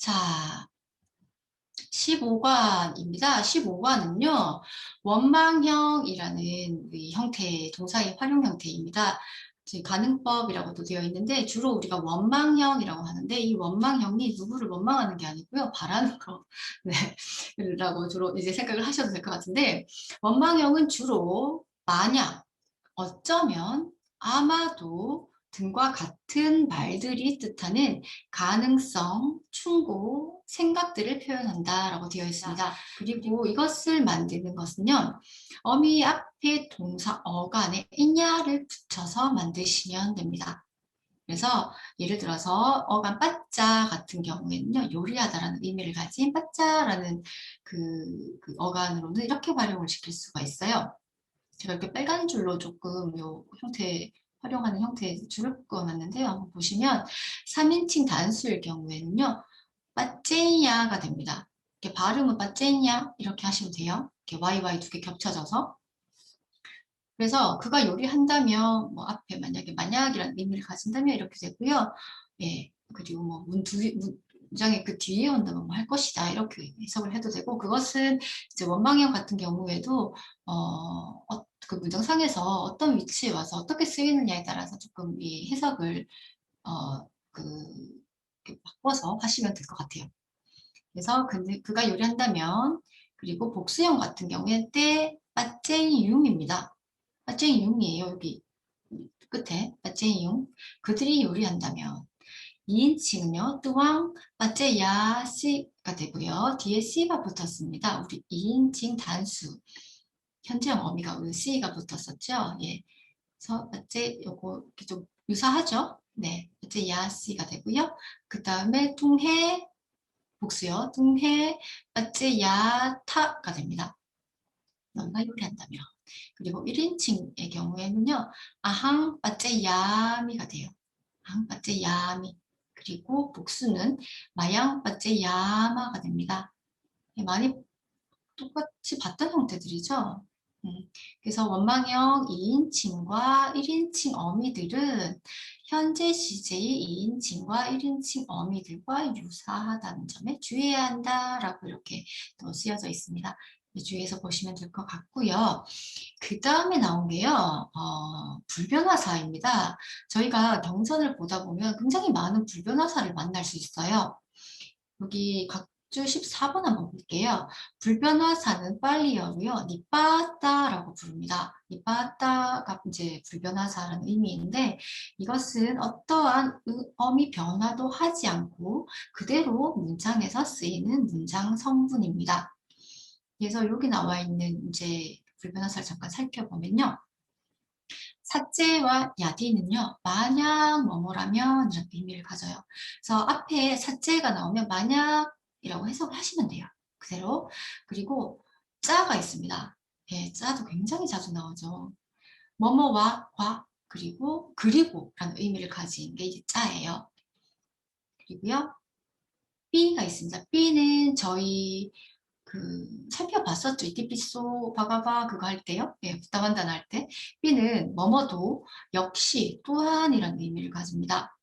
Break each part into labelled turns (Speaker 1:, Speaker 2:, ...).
Speaker 1: 자, 15관입니다. 15관은요, 원망형이라는 이 형태, 동사의 활용 형태입니다. 가능법이라고도 되어 있는데 주로 우리가 원망형이라고 하는데 이 원망형이 누구를 원망하는 게 아니고요 바라는 거 네. 라고 주로 이제 생각을 하셔도 될 것 같은데 원망형은 주로 만약 어쩌면 아마도 등과 같은 말들이 뜻하는 가능성, 충고, 생각들을 표현한다라고 되어 있습니다. 그리고 이것을 만드는 것은요. 어미 앞에 동사 어간에 있냐를 붙여서 만드시면 됩니다. 그래서 예를 들어서 어간 빠짜 같은 경우에는요. 요리하다라는 의미를 가진 빠짜라는 그, 그 어간으로는 이렇게 활용을 시킬 수가 있어요. 제가 이렇게 빨간 줄로 조금 요 형태 활용하는 형태의 줄을 꺼놨는데요. 한번 보시면 3인칭 단수일 경우에는요. 빠제이야가 됩니다. 이렇게 발음은 빠제이야 이렇게 하시면 돼요. 이렇게 YY 두 개 겹쳐져서 그래서 그가 요리한다면 뭐 앞에 만약에 만약이라는 의미를 가진다면 이렇게 되고요. 예. 그리고 뭐 문두 문장의 그 뒤에 온다면 뭐 할 것이다 이렇게 해석을 해도 되고 그것은 이제 원망형 같은 경우에도 어, 어, 그 문장상에서 어떤 위치에 와서 어떻게 쓰이느냐에 따라서 조금 이 해석을 어, 그 바꿔서 하시면 될 것 같아요. 그래서 그, 그가 요리한다면 그리고 복수형 같은 경우에 때 빠제이융입니다. 빠제이융이에요. 여기 끝에 빠제이융. 그들이 요리한다면 2인칭은요. 또한 빠제야 씨가 되고요. 뒤에 씨가 붙었습니다. 우리 2인칭 단수. 현재형 어미가 의시가 붙었었죠. 예. 그래서 어째 요거 이렇게 좀 유사하죠. 네. 어째 야시가 되고요. 그 다음에 퉁해 복수요. 퉁해 어째 야타가 됩니다. 너무나 요리한다면. 그리고 1인칭의 경우에는요. 아항 빠째 야미가 돼요. 아항 빠째 야미. 그리고 복수는 마양 빠째 야마가 됩니다. 예, 많이 똑같이 봤던 형태들이죠. 음, 그래서 원망형 2인칭과 1인칭 어미들은 현재 시제의 2인칭과 1인칭 어미들과 유사하다는 점에 주의해야 한다라고 이렇게 또 쓰여져 있습니다. 주의해서 보시면 될 것 같고요. 그 다음에 나온 게요. 어, 불변화사입니다. 저희가 경선을 보다 보면 굉장히 많은 불변화사를 만날 수 있어요. 여기 각 주 14번 한번 볼게요. 불변화사는 빨리어고요. 니빠따라고 부릅니다. 니빠따가 이제 불변화사라는 의미인데 이것은 어떠한 어미 변화도 하지 않고 그대로 문장에서 쓰이는 문장 성분입니다. 그래서 여기 나와 있는 이제 불변화사를 잠깐 살펴보면요. 사제와 야디는요, 만약 뭐뭐라면 이런 의미를 가져요. 그래서 앞에 사제가 나오면 만약 이라고 해석을 하시면 돼요. 그대로. 그리고 짜가 있습니다. 예, 짜도 굉장히 자주 나오죠. 뭐뭐와 과 그리고 그리고 라는 의미를 가진 게 이제 짜예요. 그리고요. B가 있습니다. B는 저희 그 살펴봤었죠. 이티피소 바가바 그거 할 때요. 예, 부담한다는 할 때. B는 뭐뭐도 역시 또한이라는 의미를 가집니다.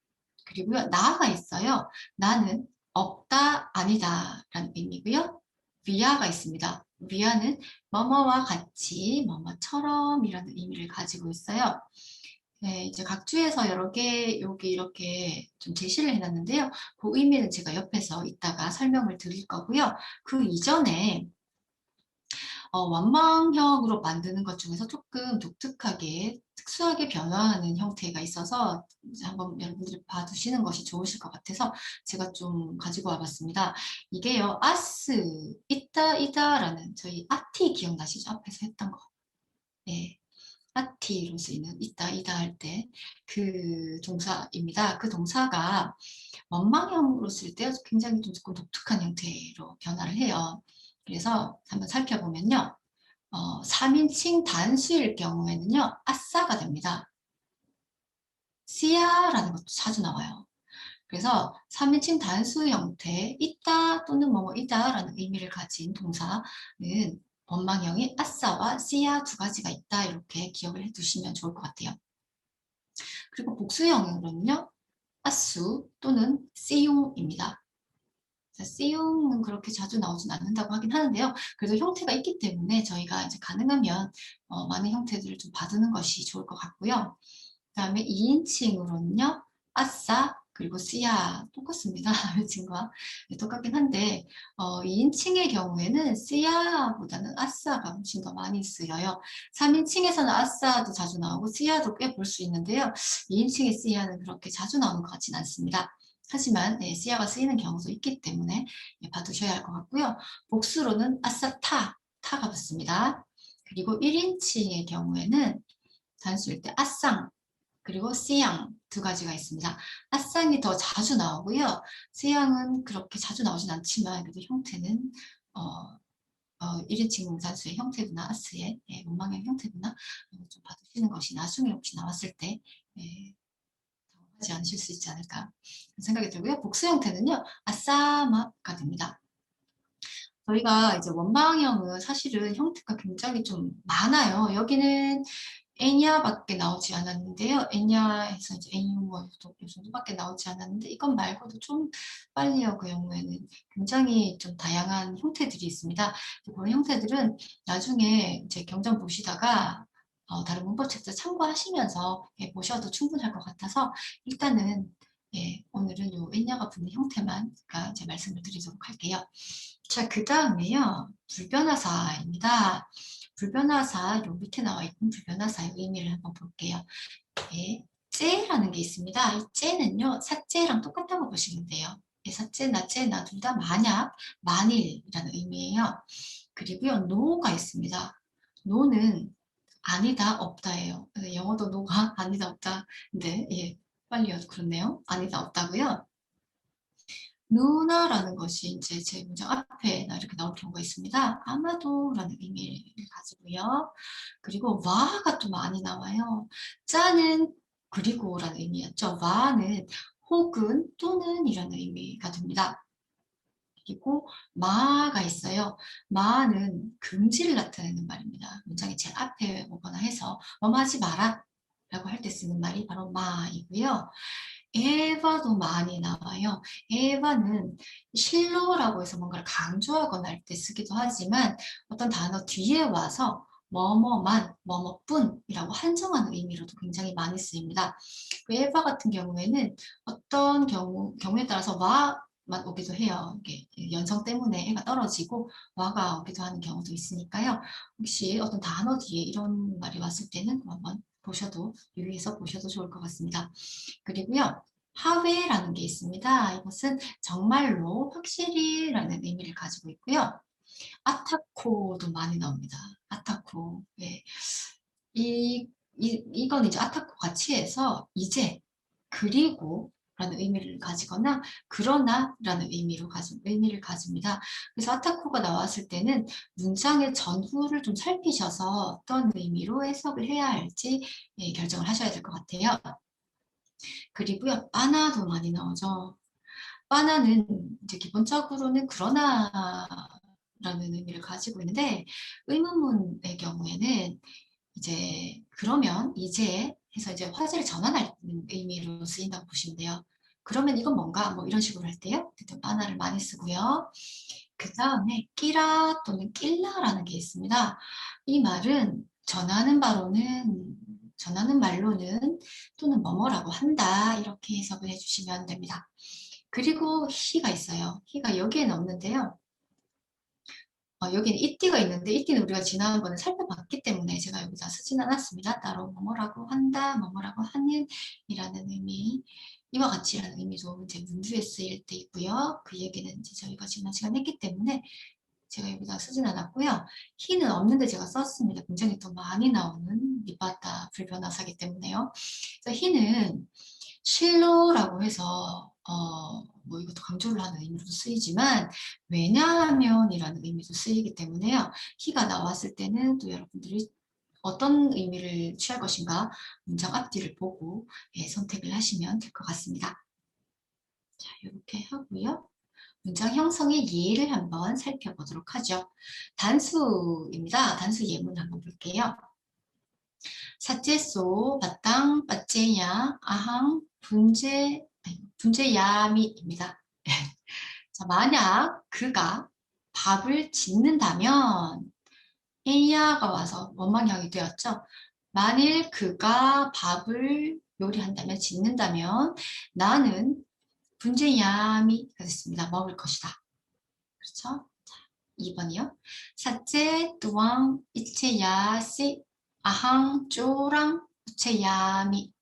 Speaker 1: 그리고요. 나가 있어요. 나는 없다, 아니다 라는 의미고요. 위아가 있습니다. 위아는 뭐뭐와 같이, 뭐뭐처럼 이라는 의미를 가지고 있어요. 네, 이제 각주에서 여러 개 여기 이렇게 좀 제시를 해놨는데요. 그 의미는 제가 옆에서 이따가 설명을 드릴 거고요. 그 이전에 어, 완망형으로 만드는 것 중에서 조금 독특하게 특수하게 변화하는 형태가 있어서 한번 여러분들이 봐두시는 것이 좋으실 것 같아서 제가 좀 가지고 와봤습니다. 이게요, 아스, 있다, 이다라는 저희 아티 기억나시죠? 앞에서 했던 거. 네. 아티로 쓰이는 있다, 이다 할 때 그 동사입니다. 그 동사가 원망형으로 쓸 때 굉장히 좀 조금 독특한 형태로 변화를 해요. 그래서 한번 살펴보면요. 어, 3인칭 단수일 경우에는요. 아싸가 됩니다. 씨야라는 것도 자주 나와요. 그래서 3인칭 단수 형태 있다 또는 뭐뭐 이다 라는 의미를 가진 동사는 원망형이 아싸와 씨야 두 가지가 있다 이렇게 기억을 해두시면 좋을 것 같아요. 그리고 복수형으로는요. 아수 또는 씨용입니다. 쓰용은 그렇게 자주 나오진 않는다고 하긴 하는데요. 그래도 형태가 있기 때문에 저희가 이제 가능하면 어, 많은 형태들을 좀 받는 것이 좋을 것 같고요. 그 다음에 2인칭으로는요. 아싸, 그리고 씨야 똑같습니다. 여친과 네, 똑같긴 한데 어, 2인칭의 경우에는 씨야보다는 아싸가 훨씬 더 많이 쓰여요. 3인칭에서는 아싸도 자주 나오고 씨야도 꽤 볼 수 있는데요. 2인칭의 씨야는 그렇게 자주 나오는 것 같지는 않습니다. 하지만 네, 씨야가 쓰이는 경우도 있기 때문에 네, 봐두셔야 할 것 같고요. 복수로는 아싸 타, 타가 붙습니다. 그리고 1인칭의 경우에는 단수일 때 아쌍, 그리고 씨양 두 가지가 있습니다. 아쌍이 더 자주 나오고요. 씨양은 그렇게 자주 나오진 않지만 그래도 형태는 어, 어, 1인칭 단수의 형태구나, 아스의 예, 원망의 형태구나 어, 좀 봐두시는 것이 나중에 혹시 나왔을 때 예, 당 하지 않으실 수 있지 않을까 생각이 들고요. 복수 형태는요. 아싸마가 됩니다. 저희가 이제 원방형은 사실은 형태가 굉장히 좀 많아요. 여기는 애냐밖에 나오지 않았는데요. 애냐에서 이제 애유뭐 요 정도밖에 나오지 않았는데 이건 말고도 좀 빨리요 그 경우에는 굉장히 좀 다양한 형태들이 있습니다. 그런 형태들은 나중에 이제 경전 보시다가 어, 다른 문법책들 참고하시면서 예, 보셔도 충분할 것 같아서 일단은 예, 오늘은 요 애냐가 붙는 형태만 이제 말씀을 드리도록 할게요. 자, 그 다음에요. 불변화사입니다. 불변화사, 요 밑에 나와 있는 불변화사의 의미를 한번 볼게요. 예, 째라는 게 있습니다. 이 째는요, 사째랑 똑같다고 보시면 돼요. 예, 사째나 째나 둘 다 만약, 만일이라는 의미예요. 그리고요, 노가 있습니다. 노는 아니다, 없다예요. 영어도 노가 아니다, 없다. 근데 예, 빨리요, 그렇네요. 아니다, 없다고요. 누나라는 것이 이제 제 문장 앞에 이렇게 나올 경우가 있습니다. 아마도라는 의미를 가지고요. 그리고 와가 또 많이 나와요. 짜는 그리고라는 의미였죠. 와는 혹은 또는 이라는 의미가 됩니다. 그리고 마가 있어요. 마는 금지를 나타내는 말입니다. 문장이 제일 앞에 오거나 해서 뭐뭐 하지 마라 라고 할 때 쓰는 말이 바로 마이고요. 에바도 많이 나와요. 에바는 실로라고 해서 뭔가를 강조하거나 할 때 쓰기도 하지만 어떤 단어 뒤에 와서 뭐뭐만, 뭐뭐뿐이라고 한정하는 의미로도 굉장히 많이 쓰입니다. 그 에바 같은 경우에는 어떤 경우, 경우에 따라서 와 만 오기도 해요. 이게 연성 때문에 애가 떨어지고 와가 오기도 하는 경우도 있으니까요. 혹시 어떤 단어 뒤에 이런 말이 왔을 때는 한번 보셔도 유의해서 보셔도 좋을 것 같습니다. 그리고요. 하회라는 게 있습니다. 이것은 정말로 확실히 라는 의미를 가지고 있고요. 아타코도 많이 나옵니다. 아타코. 예. 이, 이, 이건 이제 아타코 같이 해서 이제 그리고 라는 의미를 가지거나 그러나 라는 의미로 가지, 의미를 가집니다. 그래서 아타코가 나왔을 때는 문장의 전후를 좀 살피셔서 어떤 의미로 해석을 해야 할지 예, 결정을 하셔야 될 것 같아요. 그리고요, 바나도 많이 나오죠. 바나는 이제 기본적으로는 그러나 라는 의미를 가지고 있는데 의문문의 경우에는 이제 그러면 이제 해서 이제 화제를 전환할 의미로 쓰인다고 보시면 돼요. 그러면 이건 뭔가 뭐 이런 식으로 할 때요. 바나를 많이 쓰고요. 그 다음에 끼라 또는 낄라라는 게 있습니다. 이 말은 전하는 바로는 전하는 말로는 또는 뭐뭐라고 한다 이렇게 해석을 해주시면 됩니다. 그리고 히가 있어요. 히가 여기에는 없는데요. 어, 여기는 이띠가 있는데 이띠는 우리가 지난번에 살펴봤기 때문에 제가 여기다 쓰진 않았습니다. 따로 뭐뭐라고 한다, 뭐뭐라고 하는 이라는 의미 이와 같이라는 의미도 이제 문주에 쓰일 때 있고요. 그 얘기는 이제 저희가 지난 시간 했기 때문에 제가 여기다 쓰진 않았고요. 히는 없는데 제가 썼습니다. 굉장히 또 많이 나오는 밑바다 불변화사기 때문에요. 그래서 히는 실로라고 해서 어, 뭐 이것도 강조를 하는 의미로도 쓰이지만 왜냐하면이라는 의미도 쓰이기 때문에요. 히가 나왔을 때는 또 여러분들이 어떤 의미를 취할 것인가 문장 앞뒤를 보고 예, 선택을 하시면 될 것 같습니다. 자, 이렇게 하고요. 문장 형성의 예를 한번 살펴보도록 하죠. 단수입니다. 단수 예문 한번 볼게요. 사제소, 바땅, 빠제야, 아항, 분제, 분제야미입니다. 자, 만약 그가 밥을 짓는다면 A야가 와서 원망형이 되었죠. 만일 그가 밥을 요리한다면 짓는다면 나는 분재야미 됐습니다. 먹을 것이다. 그렇죠? 자, 2번이요. 사제 뚜왕 이체야시 아항 쪼랑 우체야미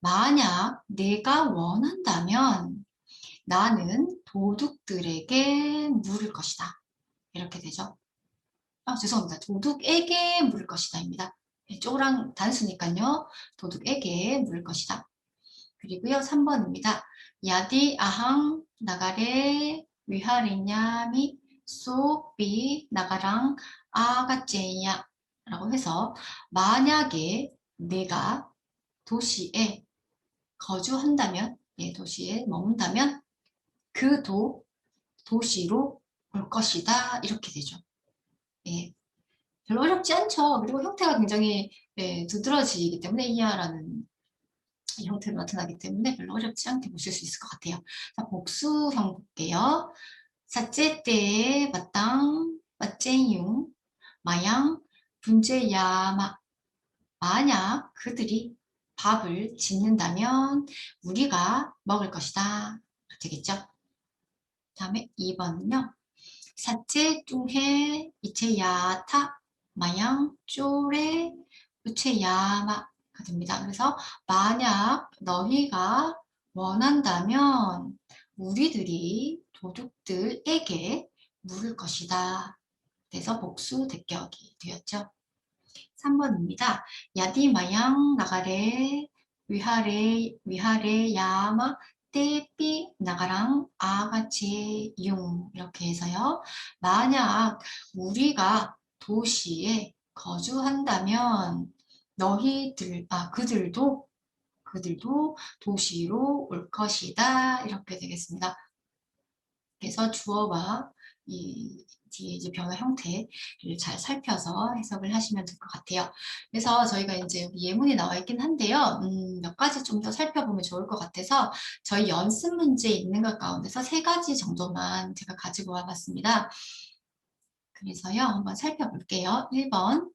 Speaker 1: 만약 내가 원한다면 나는 도둑들에게 물을 것이다. 이렇게 되죠. 아, 죄송합니다. 도둑에게 물을 것이다입니다. 네, 쪼랑 단수니까요. 도둑에게 물을 것이다. 그리고요. 3번입니다. 야디 아항 나가레 위하리냐미 소비 나가랑 아가제야 라고 해서 만약에 내가 도시에 거주한다면 예, 도시에 머문다면 그 도, 도시로 올 것이다. 이렇게 되죠. 예, 별로 어렵지 않죠. 그리고 형태가 굉장히 예, 두드러지기 때문에 이하라는 형태로 나타나기 때문에 별로 어렵지 않게 보실 수 있을 것 같아요. 자, 복수형 볼게요. 사째 때 마땅, 마쟁용, 마양, 분재야마. 만약 그들이 밥을 짓는다면 우리가 먹을 것이다. 되겠죠? 다음에 2번은요. 사체 뚱해 이체야타 마양 쪼레 우체야마가 됩니다. 그래서 만약 너희가 원한다면 우리들이 도둑들에게 물을 것이다. 그래서 복수 대격이 되었죠. 3번입니다. 야디 마양 나가레 위하레 위하레 야마 떼삐 나가랑 아가치 용 이렇게 해서요. 만약 우리가 도시에 거주한다면 너희들 아 그들도 그들도 도시로 올 것이다 이렇게 되겠습니다. 그래서 주어와 이 뒤에 이제 변화 형태를 잘 살펴서 해석을 하시면 될 것 같아요. 그래서 저희가 이제 여기 예문이 나와 있긴 한데요. 음, 몇 가지 좀 더 살펴보면 좋을 것 같아서 저희 연습 문제 있는 것 가운데서 세 가지 정도만 제가 가지고 와봤습니다. 그래서요, 한번 살펴볼게요. 1번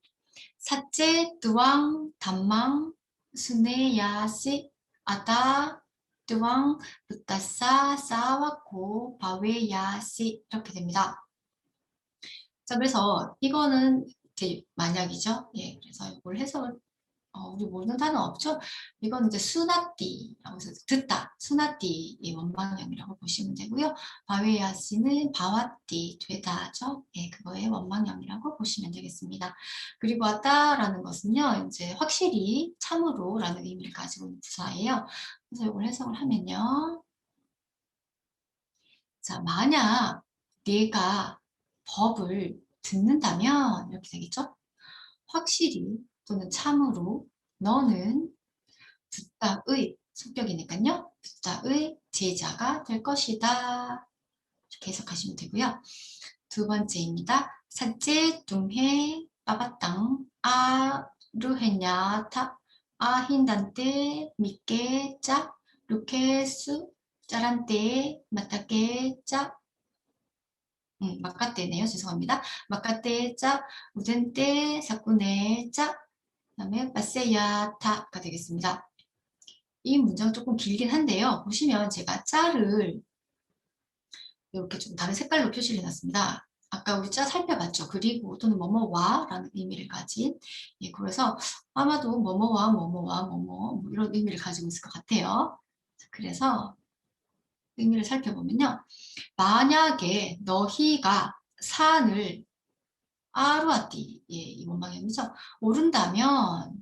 Speaker 1: 사제 뚜왕 담망 수네야시 아다 뚜왕 부따싸 싸왔고 바웨야시 이렇게 됩니다. 자, 그래서 이거는 이제 만약이죠. 예, 그래서 이걸 해석을 어, 우리 모르는 단어 없죠? 이건 이제 수나띠라고 해서 듣다, 수나띠의 원망형이라고 보시면 되고요. 바웨야시는 바와띠, 되다죠? 예, 그거의 원망형이라고 보시면 되겠습니다. 그리고 왔다라는 것은요, 이제 확실히 참으로라는 의미를 가지고 있는 부사예요. 그래서 이걸 해석을 하면요. 자, 만약 내가 법을 듣는다면 이렇게 되겠죠? 확실히 또는 참으로 너는 붓다의 성격이니까요. 붓다의 제자가 될 것이다. 이렇게 해석하시면 되고요. 두 번째입니다. 사제 둥해 빠바땅 아루헤냐 타 아힌단테 믿게 짜 루케스 짜란테 마타게 짜 음, 마카테네요. 죄송합니다. 마카테 짜, 우덴테, 사쿠네 짜, 그 다음에 바세야타가 되겠습니다. 이 문장 조금 길긴 한데요. 보시면 제가 짜를 이렇게 좀 다른 색깔로 표시를 해놨습니다. 아까 우리 짜 살펴봤죠. 그리고 또는 뭐뭐와 라는 의미를 가진 예, 그래서 아마도 뭐뭐와 뭐뭐와 뭐뭐 뭐 이런 의미를 가지고 있을 것 같아요. 그래서 의미를 살펴보면요. 만약에 너희가 산을 아루아띠 예, 이 원방형이죠. 오른다면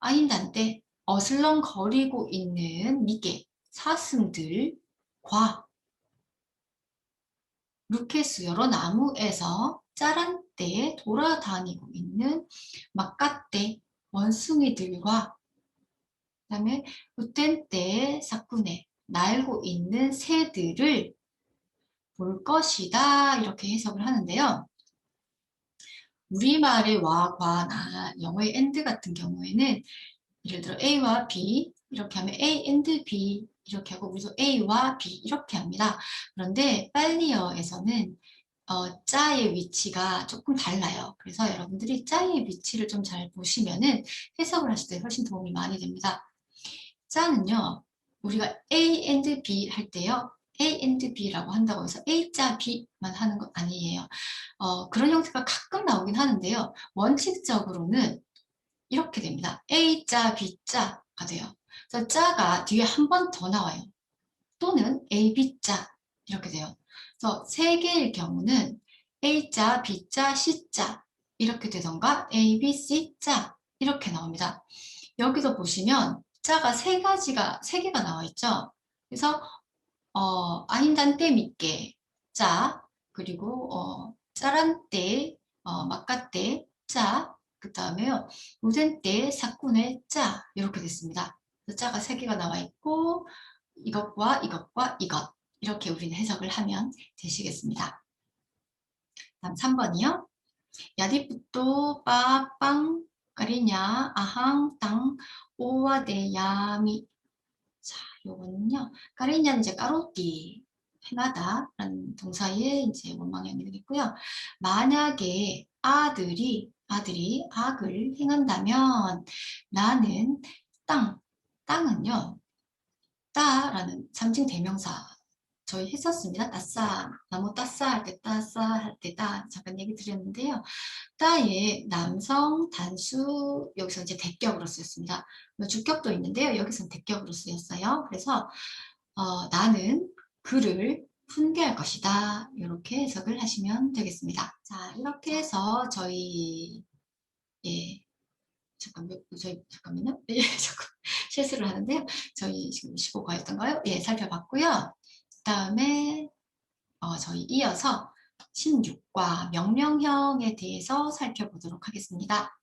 Speaker 1: 아인단때 어슬렁거리고 있는 미개 사슴들과 루케스 여러 나무에서 짜란 때 돌아다니고 있는 막가떼 원숭이들과 그 다음에 우텐 때 사쿠네 날고 있는 새들을 볼 것이다 이렇게 해석을 하는데요. 우리말의 와, 과, 나, 영어의 and 같은 경우에는 예를 들어 A와 B 이렇게 하면 A and B 이렇게 하고 우리도 A와 B 이렇게 합니다. 그런데 빨리어에서는 어, 자의 위치가 조금 달라요. 그래서 여러분들이 자의 위치를 좀 잘 보시면은 해석을 하실 때 훨씬 도움이 많이 됩니다. 자는요, 우리가 A and B 할 때요, A and B라고 한다고 해서 A자 B만 하는 건 아니에요. 어, 그런 형태가 가끔 나오긴 하는데요. 원칙적으로는 이렇게 됩니다. A자 B자가 돼요. 그래서 자가 뒤에 한 번 더 나와요. 또는 A, B자 이렇게 돼요. 그래서 세 개일 경우는 A자, B자, C자 이렇게 되던가 A, B, C자 이렇게 나옵니다. 여기서 보시면 자가 세 가지가 세 개가 나와 있죠. 그래서 어, 아닌단때 믿게 자 그리고 어, 짜란때 어, 막가때 자그 다음에요 우젠때 사꾼의 자 이렇게 됐습니다. 자가 세 개가 나와 있고 이것과 이것과 이것 이렇게 우리는 해석을 하면 되시겠습니다. 다음 3번이요. 야디부또 빠빵 까리냐 아항 땅 오와 데야미 자 요거는요 까리냐는 이제 까로띠 행하다 라는 동사의 이제 원망형이 되겠고요 만약에 아들이 아들이 악을 행한다면 나는 땅 땅은요 따라는 상징 대명사 저희 했었습니다. 따싸, 나무 따싸 할 때 따싸 할 때 따 잠깐 얘기 드렸는데요. 따의 남성 단수 여기서 이제 대격으로 쓰였습니다. 뭐 주격도 있는데요. 여기서는 대격으로 쓰였어요. 그래서 어, 나는 그를 훈계할 것이다. 이렇게 해석을 하시면 되겠습니다. 자, 이렇게 해서 저희 예, 잠깐 저희 잠깐만요. 예, 잠깐 실수를 하는데요. 저희 지금 15과였던가요? 예, 살펴봤고요. 그 다음에 어, 저희 이어서 16과 명령형에 대해서 살펴보도록 하겠습니다.